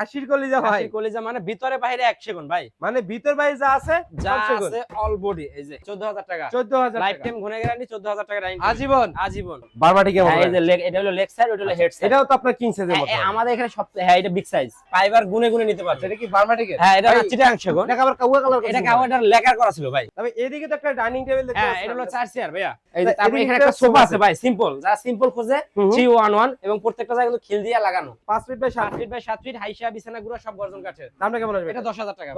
খাসির কলিজা ভাই। কলিজা মানে ভিতরে বাইরে এক সেগুন ভাই। মানে ভিতর ভাই যা আছে যা আছে অল বডি এই যে 14000 টাকা। 14000 লাইফ টাইম ঘুরে গ্যারান্টি 14000 টাকা রাইন আজীবন। আজীবন। বারবাটি কেমন হ্যাঁ, এই যে এটা হলো লেগ সাইড ওটা হলো হেড সাইড এটাও তো আপনার কিং সাইজের মতো। আমাদের এখানে সব হ্যাঁ এটা বিগ সাইজ ফাইবার গুনে গুনে নিতে পারবে। এটা কি বারবাটিকে হ্যাঁ এটা চিটাং সেগুন এটা আবার কাউয়া কালার এটা কাওয়াটার লেকার করা ছিল ভাই। তবে এদিকে তো একটা ডাইনিং টেবিল দেখতে হ্যাঁ এটা হলো চার চেয়ার ভাইয়া। এই যে তারপরে এখানে একটা সোফা আছে ভাই সিম্পল যারা সিম্পল খোঁজে হুম। হুম। 311 এবং প্রত্যেকটা জায়গায় কিন্তু খিল দিয়ে লাগানো। পাঁচ ফিট বাই সাত 7 ফিট বাই 7 ফিট হাইসা বিছানা গুলো সব গর্জন কাঠের। দামটা কেমন আসবে? এটা 10000 টাকা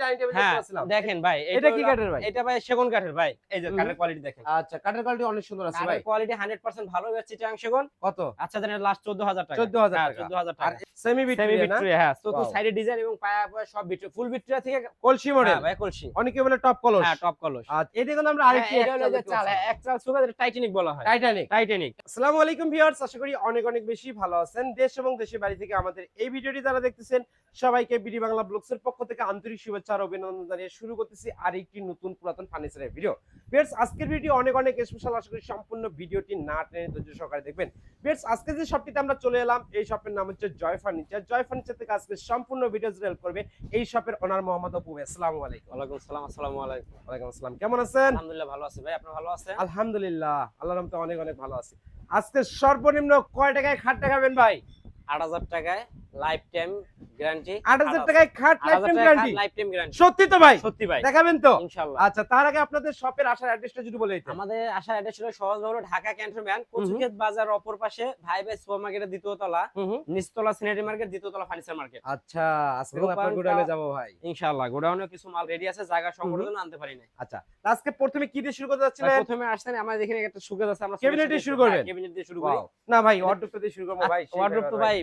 ডাইনিং টেবিল হ্যাঁ। দেখেন ভাই এটা কি কাঠের ভাই? এটা ভাই সেগুন কাঠের ভাই। এই যে কাঠের কোয়ালিটি দেখেন। আচ্ছা কাঠের কোয়ালিটি অনেক সুন্দর আছে ভাই। কোয়ালিটি 100% ভালো চিটাং সেগুন। কত? আচ্ছা দেন লাস্ট 14000 টাকা। 14,000 হ্যাঁ, টাকা। 14000 টাকা। সেমি সেমি ভিক্টোরিয়া না? হ্যাঁ তো তো সাইডে ডিজাইন এবং পায়া পায়া সব ফুল থেকে কলসি মডেল হ্যাঁ ভাই কলসি। অনেকে বলে টপ কলস। হ্যাঁ টপ কলস। আচ্ছা কিন্তু আমরা আরেকটি এটা হলো যে চাল এক চাল সুগার এটা টাইটানিক বলা হয়। টাইটানিক টাইটানিক আসসালামু আলাইকুম ভিউয়ার্স আশা করি অনেক অনেক বেশি ভালো আছেন। দেশ এবং দেশের বাড়ি থেকে আমাদের এই ভিডিওটি যারা দেখতেছেন সবাইকে বিডি বাংলা ব্লগসের পক্ষ থেকে আন্তরিক শুভেচ্ছা আর অভিনন্দন জানিয়ে শুরু করতেছি আরেকটি নতুন পুরাতন ফার্নিচারের ভিডিও। ভিউয়ার্স আজকের ভিডিও অনেক অনেক স্পেশাল আশা করি সম্পূর্ণ ভিডিওটি না টেনে ধৈর্য সহকারে দেখবেন। ভিউয়ার্স আজকে যে শপটিতে আমরা চলে এলাম এই শপের নাম হচ্ছে জয় ফার্নিচার জয় ফার্নিচার থেকে আজকে সম্পূর্ণ ভিডিও হেল্প করবে এই শপের ওনার মোহাম্মদ অপু। আসসালামু আলাইকুম। ওয়ালাইকুম আসসালাম আসসালামু আলাইকুম। ওয়ালাইকুম আসসালাম। কেমন আছেন? আলহামদুলিল্লাহ ভালো আছি ভাই আপনি ভালো আছেন? আলহামদুলিল্লাহ আল্লাহর রহমতে অনেক অনেক ভালো আছি। আজকে সর্বনিম্ন কয় টাকায় খাট টাকাবেন ভাই? 8000 টাকায় লাইফ টাইম গ্যারান্টি আট হাজার টাকায় খাট life time guarantee life time guarantee সত্যি তো ভাই? সত্যি ভাই। দেখাবেন তো? ইনশাআল্লাহ আচ্ছা তার আগে আপনাদের শপের আসার অ্যাড্রেসটা যদি বলে দিতেন। আমাদের আশা এটা ছিল সহজ হলো ঢাকা ক্যান্টনমেন্ট কচুক্ষেত বাজার অপর পাশে ভাই ভাই সুপার মার্কেটের দ্বিতীয় তলা নিচতলা সিনেটি মার্কেট দ্বিতীয় তলা ফার্নিচার মার্কেট আচ্ছা আজকে আপনার গোডাউনে যাব ভাই। ইনশাআল্লাহ গোডাউনে কিছু মাল রেডি আছে জায়গা সংগ্রহের আনতে পারি না আচ্ছা আজকে প্রথমে কি দিয়ে শুরু করতে ভাই, যাচ্ছিলেন প্রথমে আসছেন আমাদের এখানে একটা সুকেস আছে আমরা দিয়ে শুরু করবেন? ক্যাবিনেট দিয়ে শুরু করি। না ভাই ওয়ার্ডরোবটা দিয়ে শুরু করব ভাই ওয়ার্ডরোব তো ভাই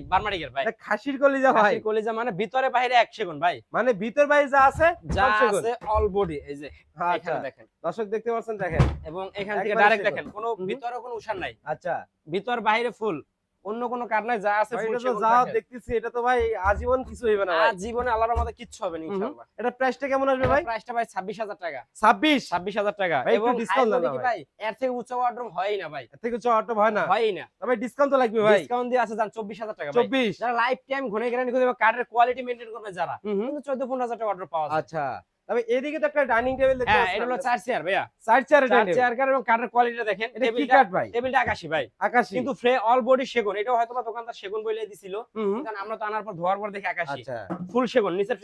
খাসির কলিজা ভাই। খাসির কলিজা মানে ভিতরে বাইরে এক সেগুন ভাই। মানে ভিতর বাইরে যা আছে যা আছে অল বডি এই যে আচ্ছা। এখানে দেখেন। দর্শক দেখতে পাচ্ছেন দেখেন। এবং এখান থেকে ডাইরেক্ট দেখেন কোনো ভিতরে কোনো উষার নাই। আচ্ছা। ভিতর বাইরে ফুল অন্য কোনো কাঠ নাই যা আছে যা দেখতেছি এটা তো ভাই আজীবন কিছু হইবে না জীবনে আল্লাহর মধ্যে কিচ্ছু হবে না ইনশাআল্লাহ। এটা প্রাইসটা কেমন আসবে ভাই? প্রাইসটা ভাই 26000 টাকা। 26 26000 টাকা। ভাই, একটু এবং discount না ভাই এর থেকে উচ্চ ওয়ার্ডরোব হয়ই না ভাই। এর থেকে উচ্চ অটো হয় না? হয়ই না। তবে ডিসকাউন্ট তো লাগবে ভাই। ডিসকাউন্ট দিয়ে আছে জান 24000 টাকা ভাই। 24 যারা লাইফ টাইম ঘুরে গ্যারান্টি করে কাঠের কোয়ালিটি মেইনটেইন করবে যারা। কিন্তু 14 15000 টাকা অর্ডার পাওয়া যায়। আচ্ছা। তবে এদিকে তো একটা ডাইনিং টেবিল দেখতে হ্যাঁ এটা হলো চার চেয়ার ভাইয়া। চার চেয়ারের চার চেয়ার কার এবং কাঠের কোয়ালিটিটা দেখেন। এটা কি কাঠ ভাই? টেবিলটা আকাশি ভাই। আকাশী। কিন্তু ফ্রে অল বডি সেগুন। এটাও হয়তো দোকানদার সেগুন বলে দিছিল। কারণ আমরা তো আনার পর ধোয়ার পর দেখি আকাশি। আচ্ছা। ফুল সেগুন নিচের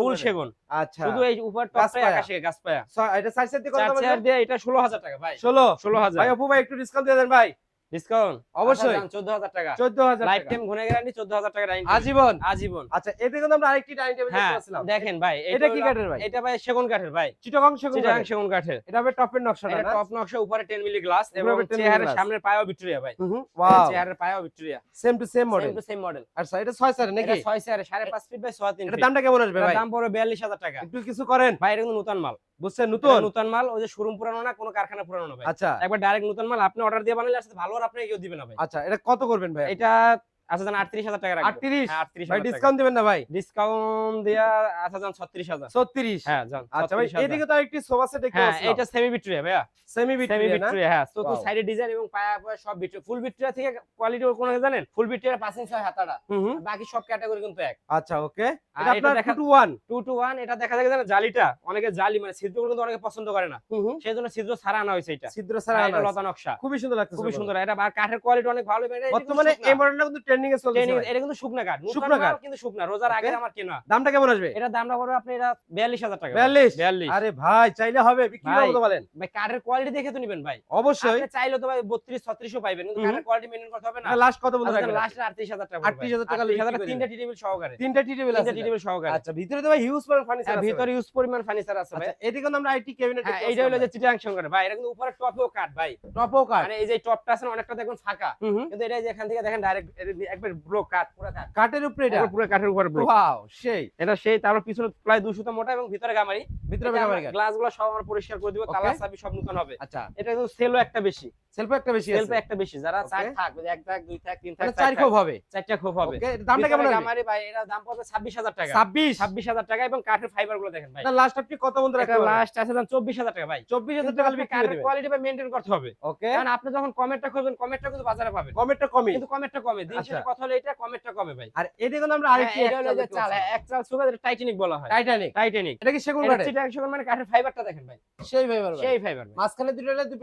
ফুল। সেগুন। আচ্ছা। শুধু এই উপর টপটাই পায়া। গাছ পায়া এটা চার চেয়ার দিয়ে কত চার চেয়ার দিয়ে এটা 16000 টাকা ভাই। 16 16000 ভাই অপু ভাই একটু ডিসকাউন্ট দিয়ে দেন ভাই। ডিসকাউন্ট অবশ্যই। 14000 টাকা। 14000 লাইফ টাইম ঘুরে গ্যারান্টি 14000 টাকা ডাইনিং আজীবন। আজীবন। আচ্ছা এতে কিন্তু আমরা আরেকটি ডাইনিং টেবিল দেখতে দেখেন ভাই এটা কি কাঠের ভাই? এটা ভাই সেগুন কাঠের ভাই। চিটাগং সেগুন চিটাগাং সেগুন কাঠের। এটা হবে টপের নকশাটা এটা টপ নকশা উপরে 10 মিলি গ্লাস উপরে এবং 10 মিলি চেয়ারের glass। সামনের পায়াও ভিক্টোরিয়া ভাই। Wow. পায়াও Victoria. Same to same model same to same model এটা 6 স্যার নাকি? এটা 6 চেয়ারে 5.5 ফিট বাই 6.5 এটা দামটা কেমন আসবে ভাই? দাম পড়বে 42000 টাকা। একটু কিছু করেন। ভাই এটা কিন্তু নতুন মাল। বুঝছেন নতুন? নতুন মাল ওই যে শোরুম পুরানো না কোনো কারখানা পুরানো না ভাই। আচ্ছা। একবার ডাইরেক্ট নতুন মাল আপনি অর্ডার দিয়ে বানালে আসলে ভালো আর আপনি কেউ দিবে না ভাই। আচ্ছা এটা কত করবেন ভাই এটা আচ্ছা জান 38000 টাকা রাখব। 38 হ্যাঁ 38000 ভাই ডিসকাউন্ট দিবেন না ভাই? ডিসকাউন্ট দিয়া আচ্ছা জান 36000 36 হ্যাঁ জান আচ্ছা ভাই এদিকে তো আরেকটি সোফা সেট দেখতে হ্যাঁ পাচ্ছি এটা সেমি ভিক্টোরিয়া ভাইয়া। সেমি সেমি ভিক্টোরিয়া হ্যাঁ। তো তো সাইডে ডিজাইন এবং পায়া পায়া সব ভিক্টোরিয়া। ফুল ভিক্টোরিয়া থেকে কোয়ালিটি কোন জানেন? ফুল ইঞ্চি হয় হাতাটা। বাকি সব ক্যাটাগরি কিন্তু এক। আচ্ছা ওকে এটা এটা আপনার দেখা- 2 টু 1 টু এটা দেখা যায় জানেন জালিটা। অনেকে জালি মানে ছিদ্রগুলো কিন্তু অনেকে পছন্দ করে না। সেই জন্য ছিদ্র ছাড়া আনা হয়েছে এটা। ছিদ্র ছাড়া আনা লতা নকশা। খুবই সুন্দর লাগতেছে খুবই সুন্দর। এটা আর কাঠের কোয়ালিটি অনেক ভালো কিন্তু বর্তমানে এই মডেলটা কিন্তু ট্রেন্ডিং এ চলছে এটা কিন্তু শুকনা কাঠ। শুকনা কাঠ। কিন্তু শুকনা। রোজার আগে আমার কেনা। দামটা কেমন আসবে? এটা দামটা পড়বে আপনি এটা 42000 টাকা। 42 42 আরে ভাই চাইলে হবে। বিক্রি করতে বলেন। ভাই কাঠের কোয়ালিটি দেখে তো নিবেন ভাই। অবশ্যই। আপনি চাইলে তো ভাই 32 36 পাইবেন কিন্তু কাঠের কোয়ালিটি মেইনটেইন করতে হবে না। লাস্ট কত বলতে রাখবেন? লাস্ট 38000 টাকা 38,000 টাকা হলে বিক্রি করে তিনটা টি টেবিল সহকারে। তিনটা টি টেবিল আছে টি টেবিল সহকারে। আচ্ছা ভিতরে তো ভাই হিউজ পরিমাণ ফার্নিচার হ্যাঁ আছে ভিতরে ইউজ পরিমাণ ফার্নিচার আছে ভাই। আচ্ছা কিন্তু আমরা আইটি ক্যাবিনেট এইটা হলো যে চিটাং সংকরে ভাই এটা কিন্তু উপরে টপও কাট ভাই। টপও কাট মানে এই যে টপটা আছে অনেকটা দেখুন ফাঁকা। কিন্তু এটা যে এখান থেকে দেখেন ডাইরেক্ট একবার কাট পুরো কাট উপরে এটা? পুরো কাঠের উপরে ব্লক ওয়াও সেই। এটা সেই পিছনে প্রায় 200 টা মোটা এবং ভিতরে গামারি। ভিতরে গুলো সব আমরা পরিষ্কার করে দিব কালার সাবি সব নতুন হবে। আচ্ছা। এটা কিন্তু সেলও একটা বেশি। সেলফ একটা বেশি আছে। সেলফে একটা বেশি। যারা চার থাক এক থাক দুই থাক তিন থাক মানে চার খোপ হবে। চারটা খোপ হবে। দামটা কেমন গামারি ভাই এটা দাম পড়বে 26000 টাকা। 26 26000 টাকা এবং কাঠের ফাইবারগুলো দেখেন ভাই। লাস্ট আপনি কত বন্ধু লাস্ট আছে দাম 24000 টাকা ভাই। 24000 টাকা বিক্রি কোয়ালিটি বা মেইনটেইন করতে হবে। ওকে কারণ আপনি যখন কমেটটা খুঁজবেন কমেটটা কিন্তু বাজারে পাবেন। কমেটটা কমে। কিন্তু কমেটটা কমে। দিন আচ্ছা। কথা হলো এটা কমেরটা কমে ভাই। আর এটা কিন্তু আমরা হ্যাঁ, আরেকটি এটা হলো যে চাল এক চাল সুগার যেটা টাইটানিক বলা হয়। টাইটানিক টাইটানিক এটা কি সেগুন এটা মানে কাঠের ফাইবারটা দেখেন ভাই। সেই ফাইবার সেই ফাইবার মাঝখানে দুটো দুই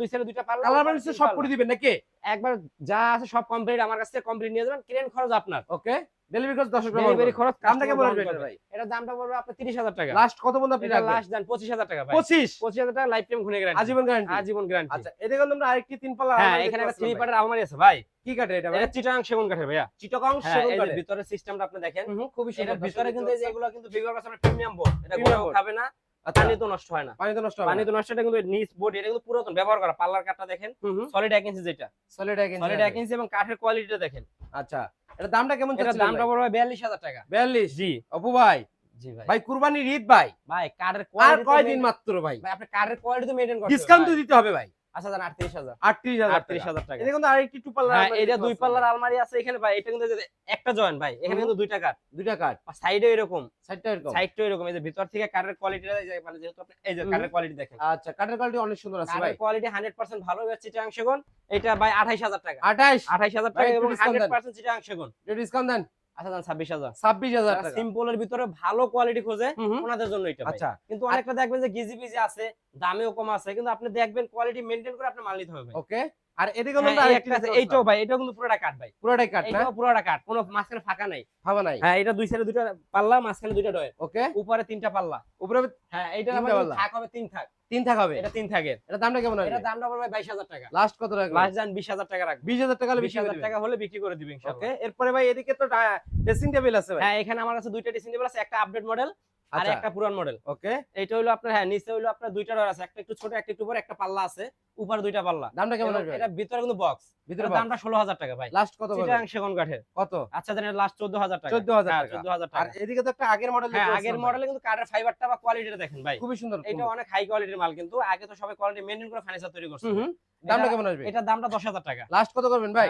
দুই সাইডে পাল্লা কালার সব করে দিবেন নাকি? একবার যা আছে সব কমপ্লিট আমার কাছ কমপ্লিট নিয়ে যাবেন। ক্রেন খরচ আপনার। ওকে ডেলিভারি খরচ 10 টাকা ডেলিভারি খরচ দামটা কেমন customer এটা ভাই? এটার দামটা পড়বে আপনার 30000 টাকা। লাস্ট কত বন্ধু আপনি রাখবেন? লাস্ট দেন 25000 টাকা ভাই। 25 25000 টাকা লাইফ টাইম ঘুরে গ্যারান্টি আজীবন গ্যারান্টি আজীবন গ্যারান্টি আচ্ছা এটা কিন্তু আমরা আরেকটি তিন পাল্লা হ্যাঁ এখানে একটা থ্রি পার্টের আলমারি আছে ভাই। কি কাঠের এটা ভাই? এটা চিটাং সেগুন কাঠের ভাইয়া। চিটাগং হ্যাঁ সেগুন এই ভিতরে সিস্টেমটা আপনি দেখেন হুম, হুম, খুবই সুন্দর। ভিতরে কিন্তু এই যে এগুলো কিন্তু ভিভোর কাছে প্রিমিয়াম বোর্ড এটা গরম খাবে না আচ্ছা। পানি তো নষ্ট হয় না। পানি তো নষ্ট হবে পানি তো নষ্ট এটা কিন্তু নিচ এটা কিন্তু পুরাতন ব্যবহার করা। পার্লার কাঠটা দেখেন সলিড এক ইঞ্চি যেটা। সলিড এক ইঞ্চি সলিড এক ইঞ্চি এবং কাঠের কোয়ালিটিটা দেখেন। আচ্ছা। এটা দামটা কেমন এটা দামটা পড়বে হাজার টাকা। 42 জি। অপু ভাই জি ভাই। ভাই কুরবানির ঈদ ভাই। ভাই কাঠের আর কোয়ালিটি কয় দিন মাত্র ভাই? ভাই আপনি কাঠের কোয়ালিটি তো মেইনটেইন করতে ডিসকাউন্ট তো দিতে হবে ভাই। আচ্ছা জান 38000 38000 হাজার টাকা। এটা কিন্তু আরেকটি টু পাল্লা হ্যাঁ এটা দুই পাল্লার আলমারি আছে। এখানে ভাই এটা কিন্তু একটা জয়েন্ট ভাই এখানে কিন্তু দুইটা কাঠ দুইটা কাঠ সাইডে এরকম। সাইডটা এরকম? সাইডটা এরকম। এই যে ভিতর থেকে কাঠের কোয়ালিটিটা মানে যেহেতু আপনি এই যে কোয়ালিটি দেখেন। আচ্ছা কাঠের কোয়ালিটি অনেক সুন্দর আছে ভাই। কোয়ালিটি 100% ভালো চিটাং সেগুন। এটা ভাই 28000 টাকা। 28 28000 ভাই, টাকা এবং 100% চিটাং সেগুন। ডিসকাউন্ট দেন। আচ্ছা 26000 26000 টাকা। সিম্পলের ভিতরে ভালো কোয়ালিটি খোঁজে। ওনাদের জন্য এটা আচ্ছা। কিন্তু অনেকটা দেখবেন যে গিজি পিজি আছে দামেও কম আছে কিন্তু আপনি দেখবেন কোয়ালিটি মেনটেন করে আপনি মাল নিতে হবে ওকে আর হ্যাঁ, এইটাও ভাই কিন্তু পুরোটা কাঠ ভাই। পুরোটাই কাঠ না? পুরোটা কোনো মাঝখানে ফাঁকা নাই। হ্যাঁ এটা দুই সাইডে দুইটা পাল্লা মাঝখানে দুইটা ডয় ওকে। উপরে তিনটা পাল্লা। উপরে হ্যাঁ এইটা তিনটা থাক হবে তিন থাক। তিন থাক হবে? এটা তিন থাকের। এটা দামটা কেমন এটা দামটা পড়বে টাকা। লাস্ট কত লাস্ট টাকা রাখবে। 20000 টাকা হলে বিশ বেশি হাজার হবে টাকা হলে বিক্রি করে দিবে ইনশাআল্লাহ ওকে এরপরে ভাই এদিকে তো ড্রেসিং টেবিল আছে ভাই। হ্যাঁ এখানে আমার কাছে দুইটা ড্রেসিং টেবিল আছে একটা আপডেট মডেল আর আচ্ছা। একটা পুরান মডেল ওকে। এটা হলো আপনার হ্যাঁ নিচে হলো আপনার দুইটা ডোর আছে। একটা একটু ছোট একটা একটু বড় একটা পাল্লা আছে। উপরে দুইটা পাল্লা। দামটা কেমন আসবে এটা ভিতরে কিন্তু বক্স ভিতরে দামটা ষোলো হাজার টাকা ভাই। লাস্ট কত করবেন চিটাং সেগুন কাঠের। কত? আচ্ছা দেন লাস্ট চোদ্দ হাজার টাকা। 14,000 হ্যাঁ, টাকা। 14,000 টাকা। আর এদিকে তো একটা আগের মডেল হ্যাঁ আগের মডেলে কিন্তু কাঠের ফাইবারটা বা কোয়ালিটিটা দেখেন ভাই। খুবই সুন্দর এটা অনেক হাই কোয়ালিটির মাল কিন্তু আগে তো সবাই কোয়ালিটি মেইনটেইন করে ফার্নিচার তৈরি করছে। দামটা এটা- কেমন আসবে? এটার দামটা দশ হাজার টাকা। লাস্ট কত করবেন ভাই?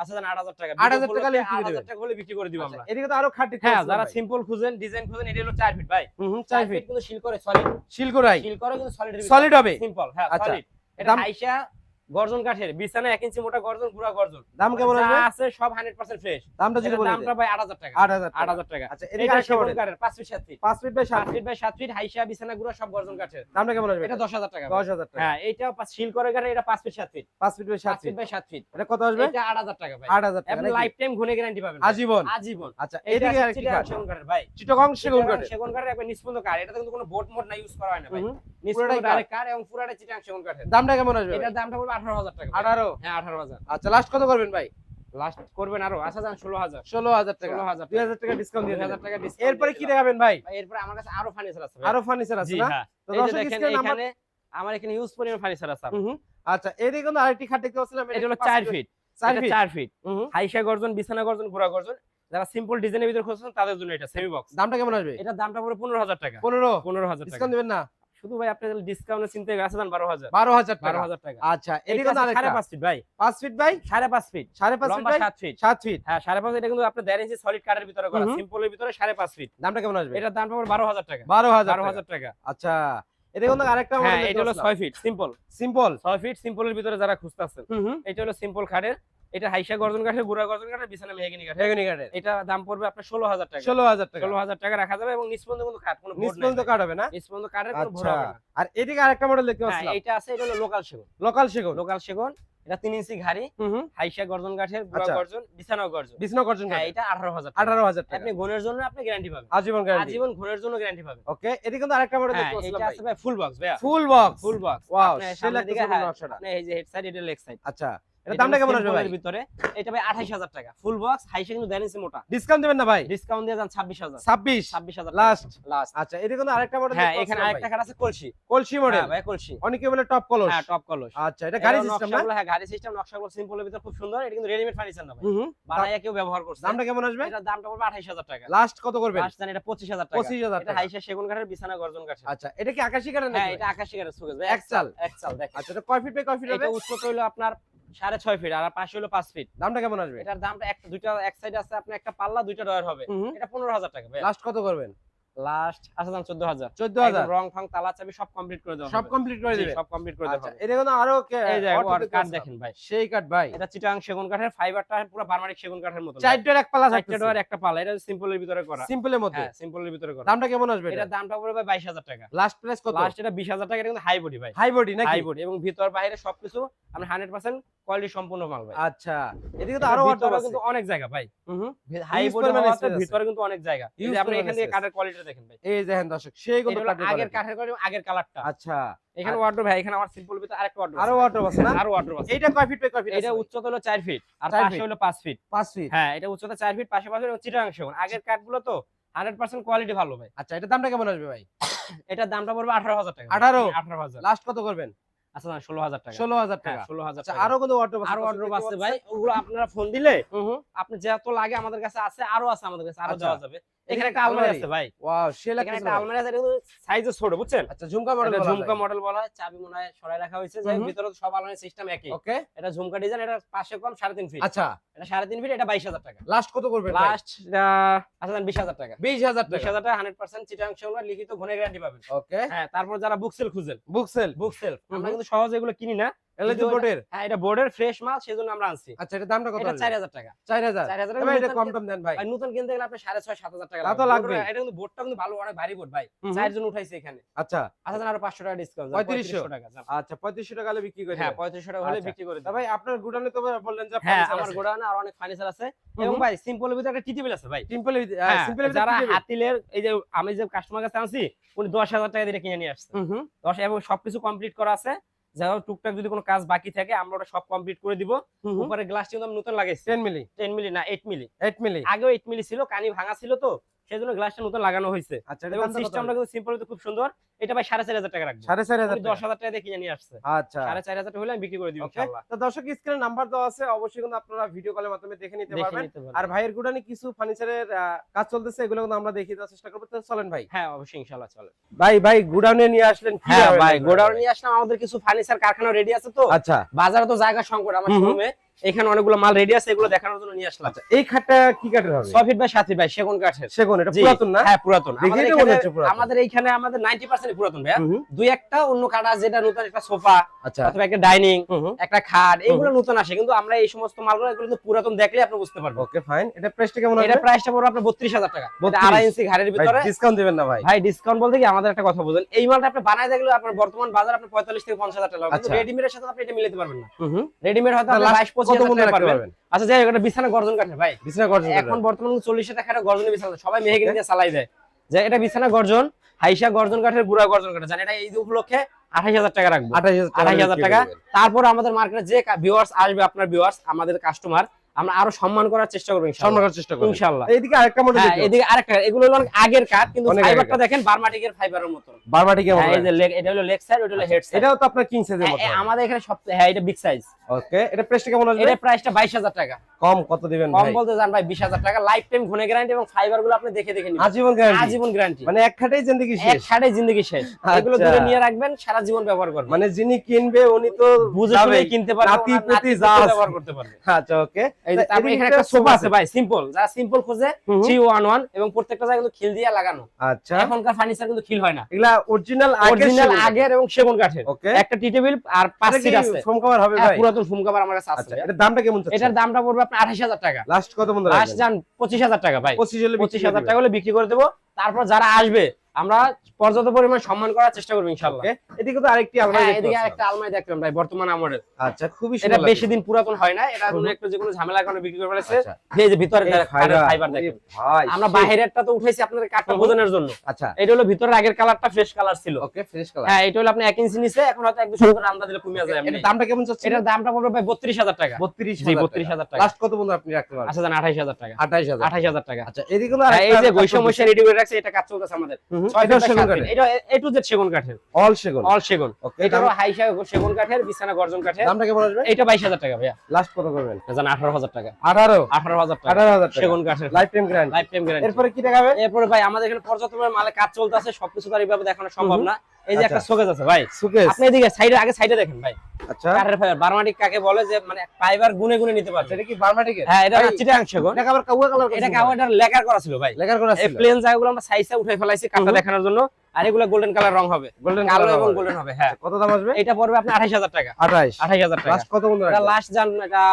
আচ্ছা জান আট হাজার টাকা। 8,000 টাকা বিক্রি করে 8,000 টাকা হলে বিক্রি করে দিব আচ্ছা, আমরা। এদিকে তো আরও খাটি হ্যাঁ যারা সিম্পল খুঁজেন ডিজাইন খুঁজেন এটা হলো চার ফিট ভাই। হুম হুম চার 4 ফিট কিন্তু শিল করে সলিড শিলকোরাই শিল করে কিন্তু সলিড সলিড হবে? সিম্পল হ্যাঁ আচ্ছা। সলিড এটা আইসা গর্জন কাঠের। বিছানা এক ইঞ্চি মোটা গর্জন পুরা গর্জন। দাম কেমন আসবে? আছে সব হান্ড্রেড পার্সেন্ট ফ্রেশ দামটা যদি বলে দামটা ভাই আট হাজার টাকা। 8000 আট টাকা। হাজার টাকা। আচ্ছা এটা সেগুন কাঠের পাঁচ ফিট সাত ফিট 5 ফিট বাই 7 সাত ফিট বাই সাত ফিট হাইসা বিছানা গুলো সব গর্জন কাঠের। দামটা কেমন আসবে? এটা দশ হাজার টাকা। 10000 টাকা। হ্যাঁ এটা শিল করে কাঠের এটা পাঁচ ফিট সাত ফিট 5 ফিট বাই 7 সাত ফিট বাই সাত ফিট এটা কত আসবে? এটা আট হাজার টাকা ভাই। 8000 টাকা আপনি লাইফ টাইম ঘুরে গ্যারান্টি পাবেন। আজীবন। আজীবন। আচ্ছা এটা আরেকটি চিটাগাং কাঠ। সেগুন কাঠের ভাই। চিটাগং সেগুন কাঠের। সেগুন কাঠের একবার নিষ্পন্দ কাঠ। এটা কিন্তু কোনো বোট মোড না ইউজ করা হয় না ভাই। নিষ্পন্দ কাঠ। এবং পুরাটা চিটাগাং সেগুন কাঠের। দামটা কেমন আসবে এটার দামটা আঠারো হাজার টাকা ভাই। 18 হ্যাঁ আঠারো হাজার। আচ্ছা লাস্ট কত করবেন ভাই? লাস্ট করবেন আরও আচ্ছা যান ষোলো হাজার। 16000 টাকা। ষোলো হাজার 2000 টাকা ডিসকাউন্ট দিয়ে হাজার টাকা এরপরে কি দেখাবেন ভাই? ভাই, এরপরে আমার কাছে আরও ফার্নিচার আছে আরও ফার্নিচার আছে না? হ্যাঁ। তো দেখেন এখানে আমার এখানে ইউজ পরিমাণ ফার্নিচার আছে। আচ্ছা এদিকে কিন্তু আরেকটি খাট দেখতে পাচ্ছিলাম। এটা হলো পাঁচ চার ফিট। ফিট চার ফিট চার ফিট। হাইসা গর্জন বিছানা গর্জন পুরা গর্জন যারা সিম্পল ডিজাইনের ভিতরে খুঁজছেন তাদের জন্য এটা সেমি বক্স দামটা কেমন আসবে? এটার দামটা পনেরো হাজার টাকা। 15 পনেরো হাজার টাকা। ডিসকাউন্ট দিবেন না? শুধু ভাই আপনি ডিসকাউন্টের চিন্তা বারো হাজার 12000 বারো টাকা। হাজার টাকা। আচ্ছা এটা কিন্তু সাড়ে আরেকটা। পাঁচ ফিট ভাই। 5 ফিট সাড়ে পাঁচ ফিট 5.5 ফিট বাই সাত ফিট 7 ফিট হ্যাঁ সাড়ে পাঁচ এটা কিন্তু আপনার দেড় ইঞ্চি সলিড কাঠের ভিতরে করা। সিম্পলের ভিতরে সাড়ে পাঁচ ফিট দামটা কেমন আসবে? এটার দাম পড়বে বারো হাজার টাকা। 12000 বারো টাকা। হাজার টাকা। আচ্ছা এদিকে কিন্তু আরেকটা মডেল এটা হলো ছয় ফিট সিম্পল সিম্পল ছয় ফিট সিম্পলের ভিতরে যারা খুঁজতেছেন এটা হলো সিম্পল খাটের এটা হাইসা গর্জন কাঠের গুড়া গর্জন কাঠের বিছানা মেহগিনি কাঠের। বেগুনি কাঠের। এটা দাম পড়বে আপনার ষোলো হাজার টাকা। 16000 টাকা। ষোলো হাজার টাকা রাখা যাবে এবং নিষ্পন্দ কিন্তু কাঠ কোনো নিচ পর্যন্ত কাট হবে না? নিষ্পন্দ কাঠের কোনো ভোর আচ্ছা। হবে না। আর এদিকে আরেকটা মডেল দেখতে হ্যাঁ পাচ্ছিলাম। এটা আছে এটা হলো লোকাল সেগুন। লোকাল সেগুন। লোকাল সেগুন এটা তিন ইঞ্চি ঘাড়ি হাইসা গর্জন কাঠের গুড়া আচ্ছা। গর্জন বিছানাও গর্জন। বিষ্ণু গর্জন হ্যাঁ এটা আঠারো হাজার 18000 টাকা। আপনি গুণের জন্য আপনি গ্যারান্টি পাবেন। আজীবন গ্যারান্টি আজীবন ঘুরের জন্য গ্যারান্টি পাবেন। ওকে এদিকে কিন্তু আরেকটা মডেল হ্যাঁ দেখতে এটা আছে ভাই ফুল বক্স ভাইয়া। Full box full box wow সেই দিকে ফুল হ্যাঁ, নকশাটা এই যে হেড সাইড এটা লেগ সাইড আচ্ছা। এটা দামটা কেমন আসবে ভাই? ভিতরে। এটা ভাই 28000 টাকা। ফুল বক্স হাইসা কিন্তু দেন ইঞ্চি মোটা। ডিসকাউন্ট দিবেন না ভাই? ডিসকাউন্ট দিয়ে যান 26000 26 26000 লাস্ট লাস্ট আচ্ছা এদিকে কিন্তু আরেকটা মডেল হ্যাঁ এখানে আরেকটা কাঠ আছে কলসি। কলসি মডেল হ্যাঁ ভাই কলসি। অনেকে বলে টপ কলস। হ্যাঁ টপ কলস। আচ্ছা এটা গাড়ি সিস্টেম না? হ্যাঁ গাড়ি সিস্টেম নকশাগুলো সিম্পলের ভিতর খুব সুন্দর। এটা কিন্তু রেডিমেড ফার্নিচার না ভাই। হুম হুম। কেউ ব্যবহার করছে দামটা কেমন আসবে? এটা দামটা পড়বে 28000 টাকা। লাস্ট কত করবেন? লাস্ট জানি এটা 25000 টাকা। 25000 এটা টাকা। সেগুন কাঠের বিছানা গর্জন কাঠের। আচ্ছা এটা কি আকাশী কাঠের হ্যাঁ এটা আকাশি কাঠের সুগেজ ভাই। এক চাল এক চাল দেখ আচ্ছা এটা কয় ফিট বাই কয় ফিট হবে? এটা উচ্চতা হলো আপনার সাড়ে ছয় ফিট আর পাশে হলো পাঁচ ফিট দামটা কেমন আসবে? এটার দামটা একটা দুইটা এক সাইড আছে আপনার একটা পাল্লা দুইটা ডয়ার হবে। এটা পনেরো হাজার টাকা লাস্ট কত করবেন? লাস্ট আচ্ছা দাম 14000 চোদ্দ হাজার? রং ফং তালা চাবি সব কমপ্লিট করে দেওয়া সব কমপ্লিট করে জি, সব কমপ্লিট করে দেওয়া এটা কিন্তু আরও কে- এই যে অটোতে কাঠ দেখেন ভাই। সেই কাঠ ভাই। এটা চিটাং সেগুন কাঠের ফাইবারটা পুরো বার্মাটিক সেগুন কাঠের মতো চারটার এক পালা চারটে একটা পালা এটা সিম্পলের ভিতরে করা। সিম্পলের মধ্যে? হ্যাঁ সিম্পলের ভিতরে করা। দামটা কেমন আসবে এটা? দামটা পড়বে ভাই 22000 টাকা। লাস্ট প্রাইস কত? লাস্ট এটা 20000 টাকা এটা কিন্তু হাই বডি ভাই। হাই বডি হাই বডি এবং ভিতর বাইরে সবকিছু আমরা 100% কোয়ালিটি সম্পূর্ণ মাল ভাই আচ্ছা এদিকে তো আরও অটো কিন্তু অনেক জায়গা ভাই। হাই বডি আছে। ভিতরে কিন্তু অনেক জায়গা। আপনি এখান থেকে কাঠের কোয়ালিটি দেখেন ভাই। এই দেখেন দর্শক সেই এটা কাঠের আগের কাঠের কোয়ালিটি আগের কালারটা আচ্ছা। এখানে ওয়ার্ডরোব ভাই এখানে আমার সিম্পল ভিতরে আরেকটা ওয়ার্ডরোব আরও অটো আছে না? আরও ওয়ার্ডরোব আছে। এইটা কয় ফিট বাই কয় ফিট এটা উচ্চতা হলো 4 ফিট আর পাশে হলো 5 ফিট 5 ফিট হ্যাঁ এটা উচ্চতা 4 ফিট পাশে পাশে চিটাং সেগুন। আগের কাঠগুলো তো 100% কোয়ালিটি ভালো ভাই। আচ্ছা এটা দামটা কেমন আসবে ভাই? এটার দামটা পড়বে 18000 টাকা। 18? 18000 লাস্ট কত করবেন? আচ্ছা না 16000 টাকা। ষোলো হাজার টাকা। ষোলো হাজার টাকা। আরও কিন্তু অটো আরও ওয়ার্ডরোব আছে ভাই। ওগুলো আপনারা ফোন দিলে আপনি যত লাগে আমাদের কাছে আছে আরও আছে আমাদের কাছে আরও যাওয়া দেওয়া যাবে। এখানে একটা আলমারি? আছে ভাই। ওয়াও সে একটা আলমারি আছে ছোট বুঝছেন? আচ্ছা ঝুমকা মডেল ঝুমকা মডেল বলা হয় চাবি মনে হয় সরাই রাখা হয়েছে। যাই ভিতরে সব আলমারি সিস্টেম একই। ওকে। এটা ঝুমকা ডিজাইন এটা পাশে কম 3.5 ফিট আচ্ছা। এটা 3.5 ফিট এটা 22000 টাকা। লাস্ট কত করবেন লাস্ট আচ্ছা দেন 20000 টাকা। 20000 টাকা। 20000 টাকা 100% চিটাং সেগুলো লিখিত ঘনে গ্যারান্টি পাবেন। ওকে। হ্যাঁ তারপর যারা বুকসেল খুঁজেন। বুকসেল বুকসেল আমরা কিন্তু সহজে এগুলো কিনি না। এলজি বোর্ডের হ্যাঁ এটা বোর্ডের ফ্রেশ মাল সেজন্য আমরা আনছি। আচ্ছা এটা দামটা কত এটা 4000 টাকা। 4000 4000 এবার এটা কম টম দেন ভাই। আর নতুন কিনতে গেলে আপনি 6.5 7000 টাকা তা লাগবে। এটা কিন্তু বোর্ডটা কিন্তু ভালো অনেক ভারী বোর্ড ভাই। হুম হুম। উঠাইছে এখানে। আচ্ছা। আচ্ছা আরও 500 টাকা ডিসকাউন্ট 3500 টাকা আচ্ছা 3500 টাকা হলে বিক্রি করে হ্যাঁ 3500 টাকা হলে আচ্ছা। বিক্রি করে ভাই আপনার গুডাউনে তো বললেন যে হ্যাঁ আমার। গোডাউনে আর অনেক ফার্নিচার আছে। এবং ভাই সিম্পলের ভিতরে একটা টি টেবিল আছে ভাই। সিম্পল হ্যাঁ, সিম্পল যারা হাতিলের এই যে আমি যে কাস্টমার কাছে আনছি উনি 10000 টাকা দিয়ে কিনে নিয়ে আসছে। হুম হুম। 10 এবং সবকিছু কমপ্লিট করা আছে। হোক টুকটাক যদি কোনো কাজ বাকি থাকে আমরা ওটা সব কমপ্লিট করে দিব। উপরে গ্লাস কিন্তু আমি নতুন লাগাইছি। 10 মিলি 10 মিলি না 8 মিলি 8 মিলি আগেও 8 মিলি ছিল কানি ভাঙা ছিল তো। সেজন্য গ্লাসটা নতুন লাগানো হয়েছে। আচ্ছা এবং সিস্টেমটা কিন্তু সিম্পল খুব সুন্দর। এটা ভাই 4500 টাকা রাখব। সাড়ে চার হাজার 10000 টাকা। দিয়ে কিনে নিয়ে আসছে। আচ্ছা। 4500 টাকা হলে আমি বিক্রি করে দিব তো দর্শক স্ক্রিনে নাম্বার দেওয়া আছে অবশ্যই কিন্তু আপনারা ভিডিও কলের মাধ্যমে দেখে নিতে পারবেন। আর ভাইয়ের কিছু ফার্নিচারের কাজ চলতেছে এগুলো কিন্তু আমরা দেখিয়ে দেওয়ার চেষ্টা করব। তো চলেন ভাই। হ্যাঁ অবশ্যই ইনশাআল্লাহ চলে ভাই ভাই গুডাউনে নিয়ে আসলেন হ্যাঁ ভাই? গোডাউন নিয়ে আসলাম আমাদের কিছু ফার্নিচার কারখানা রেডি আছে তো। আচ্ছা। বাজারে তো জায়গা সংকট আমার। শোরুমে এখানে অনেকগুলো মাল রেডি আছে এগুলো দেখানোর জন্য নিয়ে আসলাম। আচ্ছা এই খাটটা কি কাঠের হবে? 6 ফিট বাই 7 ফিট ভাই সেগুন কাঠের। সেগুন এটা পুরাতন না? হ্যাঁ পুরাতন। আমাদের এইখানে আমাদের 90% পুরাতন ভাই। দুই একটা অন্য কাটা যেটা নতুন একটা সোফা আচ্ছা। অথবা একটা ডাইনিং। একটা খাট এগুলো নতুন আসে। কিন্তু আমরা এই সমস্ত মালগুলো এগুলো পুরাতন দেখলে আপনি বুঝতে পারবেন। ওকে ফাইন এটা প্রাইসটা কেমন এটা হবে প্রাইসটা পড়বে আপনার 32000 টাকা। এটা 32 আড়াই ইঞ্চি ঘাড়ের ভিতরে। ডিসকাউন্ট দিবেন না ভাই। ভাই ডিসকাউন্ট বলতে কি? আমাদের একটা কথা বুঝুন এই মালটা আপনি বানায় দেখলে আপনার বর্তমান বাজার আপনি 45 থেকে 50 হাজার টাকা লাগবে কিন্তু আচ্ছা। রেডিমেডের সাথে আপনি এটা মিলাতে পারবেন না। রেডিমেড হয়তো 22 25 কত হাজার মনে রাখতে পারবেন। পারবেন। আচ্ছা যাই এটা বিছানা গর্জন কাঠের ভাই। বিছনা গর্জন এখন বর্তমানে 40 টাকা একটা গর্জনের বিছানা সবাই চালাই দেয়। যে এটা বিছানা গর্জন হাইসা গর্জন কাঠের গুড়া গর্জন কাঠ জানেন এটা এই উপলক্ষে 28000 টাকা রাখব। আঠাশ হাজার টাকা তারপর আমাদের মার্কেটে যে ভিউয়ার্স আসবে আপনার ভিউয়ার্স আমাদের কাস্টমার আমরা আরও সম্মান করার চেষ্টা করব সম্মান করার চেষ্টা করুন ইনশাআল্লাহ। এইদিকে আরেকটা মডেল হ্যাঁ এদিকে আরেকটা। এগুলো হলো অনেক আগের কাঠ কিন্তু ফাইবারটা দেখেন বার্মাটিকের ফাইবারের মতো। বারবাটি কেমন হ্যাঁ এই যে leg- এটা হলো লেগ সাইড ওটা হলো হেড সাইড এটাও তো আপনার কিং সাইজের মতো। আমাদের এখানে সব হ্যাঁ এটা বিগ সাইজ ওকে এটা প্রাইসটা কেমন আসবে? এটা প্রাইসটা 22000 টাকা। কম কত দিবেন ভাই? কম বলতে জান ভাই 20000 টাকা। লাইফ টাইম ঘুনে গ্যারান্টি এবং ফাইবারগুলো আপনি দেখে দেখে নিবেন। আজীবন গ্যারান্টি আজীবন গ্যারান্টি মানে এক খাটেই জিন্দেগি এক শেষ ছাড়ে জিন্দগি শেষ। এগুলো আচ্ছা। দূরে নিয়ে রাখবেন সারা জীবন ব্যবহার করবেন। মানে যিনি কিনবে উনি তো বুঝে শুনে কিনতে পারবে নাতি পুতি যা ব্যবহার করতে পারবে। আচ্ছা ওকে তারপরে এখানে একটা সোফা আছে ভাই সিম্পল যারা সিম্পল খোঁজে হুম হুম। 311 এবং প্রত্যেকটা জায়গায় কিন্তু খিল দিয়ে লাগানো। আচ্ছা। এখনকার ফার্নিচার কিন্তু খিল হয় না। এগুলা অরিজিনাল অরিজিনাল আগের এবং সেগুন কাঠের। একটা টি টেবিল আর পাঁচ সিট আছে। ফোম কভার হবে হ্যাঁ, ভাই? পুরাতন ফুম কভার আমার কাছে আছে আচ্ছা এটার দামটা কেমন চাচ্ছেন? এটার দামটা পড়বে আপনার 28000 টাকা। লাস্ট কত বন্ধু লাস্ট যান 25000 টাকা ভাই। 25 হলে 25000 টাকা হলে বিক্রি করে দেবো। তারপর যারা আসবে আমরা পর্যাপ্ত পরিমাণ সম্মান করার চেষ্টা করব ইনশাআল্লাহ। এদিকে তো আরেকটি আলমারি হ্যাঁ, দেখতে এদিকে আরেকটা আলমারি দেখলাম ভাই বর্তমান আমলের। আচ্ছা খুবই সুন্দর এটা বেশি দিন পুরাতন হয় না এটা হুম। একটু যে কোনো ঝামেলার কারণে বিক্রি করে ফেলেছে। আচ্ছা। এই যে ভিতরে ফাইবার ফাইবার দেখেন। ভাই আমরা বাইরেরটা তো উঠাইছি আপনাদের কাঠটা। বোঝানোর জন্য। আচ্ছা। এটা হলো ভিতরের আগের কালারটা ফ্রেশ কালার ছিল। ওকে ফ্রেশ কালার হ্যাঁ এটা হলো আপনি এক ইঞ্চি নিচে এখন হয়তো এক দুশো করে আমরা দিলে কমিয়ে যায় এটার দামটা কেমন চাচ্ছেন? এটার দামটা পড়বে ভাই বত্রিশ হাজার টাকা। 32 জি বত্রিশ হাজার টাকা। লাস্ট কত বন্ধু আপনি রাখতে পারবেন? আচ্ছা জান আঠাইশ হাজার টাকা। 28000 আঠাইশ হাজার টাকা। আচ্ছা এদিকে তো হ্যাঁ, এই যে মশা রেডি করে রাখছে এটা কাজ চলতেছে আমাদের। এটা সেগুন কাঠের। এটা এ টু জেড সেগুন কাঠের। অল সেগুন। অল সেগুন। এটারও হাই সেগুন কাঠের বিছানা গর্জন কাঠের। দামটা কেমন আসবে? এটা বাইশ হাজার টাকা ভাইয়া। লাস্ট কত করবেন? জান আঠারো হাজার টাকা। 18 আঠারো হাজার টাকা। 18000 টাকা। সেগুন কাঠের। Life time guarantee life time guarantee এরপরে কি দেখাবে এরপরে ভাই আমাদের এখানে পর্যাপ্ত পরিমাণে মালে কাজ চলতেছে সবকিছু তো এইভাবে দেখানো সম্ভব না। এই যে একটা আচ্ছা। শোকেজ আছে ভাই। আপনি এদিকে সাইডে আগে সাইডে দেখেন ভাই। আচ্ছা। কাঠের ফাইবার বারমাটিক কাকে বলে যে মানে ফাইবার গুনে গুনে নিতে পারবে। এটা কি হ্যাঁ এটা চিটাং সেগুন এটা আবার কাউয়া কালার এটা কাওয়াটার লেকার করা ছিল ভাই। লেখার করা এই প্লেন জায়গাগুলো আমরা সাইজটা উঠে ফেলাইছি কাঠটা দেখানোর জন্য। আর এগুলো গোল্ডেন কালার রং হবে। গোল্ডেন কালো কালার এবং গোল্ডেন হবে হ্যাঁ। কত দাম আসবে? এটা পড়বে আপনার আঠাইশ হাজার টাকা। 28 আঠাইশ হাজার টাকা। লাস্ট কত বন্ধু এটা লাস্ট জান এটা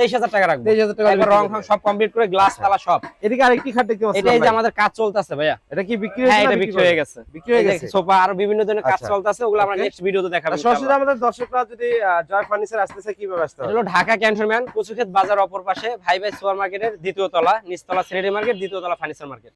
তেইশ হাজার টাকা রাখব। 23000 টাকা রং ফং সব কমপ্লিট করে গ্লাস তালা সব। এদিকে আরেকটি খাট দেখতে পাচ্ছি এটা যে আমাদের কাজ চলতেছে ভাইয়া। এটা কি বিক্রি হ্যাঁ এটা বিক্রি হয়ে গেছে। বিক্রি হয়ে গেছে। সোফা আর বিভিন্ন ধরনের কাজ আচ্ছা। চলতেছে ওগুলো আমরা নেক্সট ভিডিওতে দেখাবো আর সরাসরি আমাদের দর্শকরা যদি জয় ফার্নিচার আসতে চায় কীভাবে আসতে এটা হবে হলো ঢাকা ক্যান্টনমেন্ট কুচুক্ষেত বাজার অপর পাশে ভাই ভাই সুপার মার্কেটের দ্বিতীয় তলা নিচতলা শ্রেণি মার্কেট দ্বিতীয় তলা ফার্নিচার মার্কেট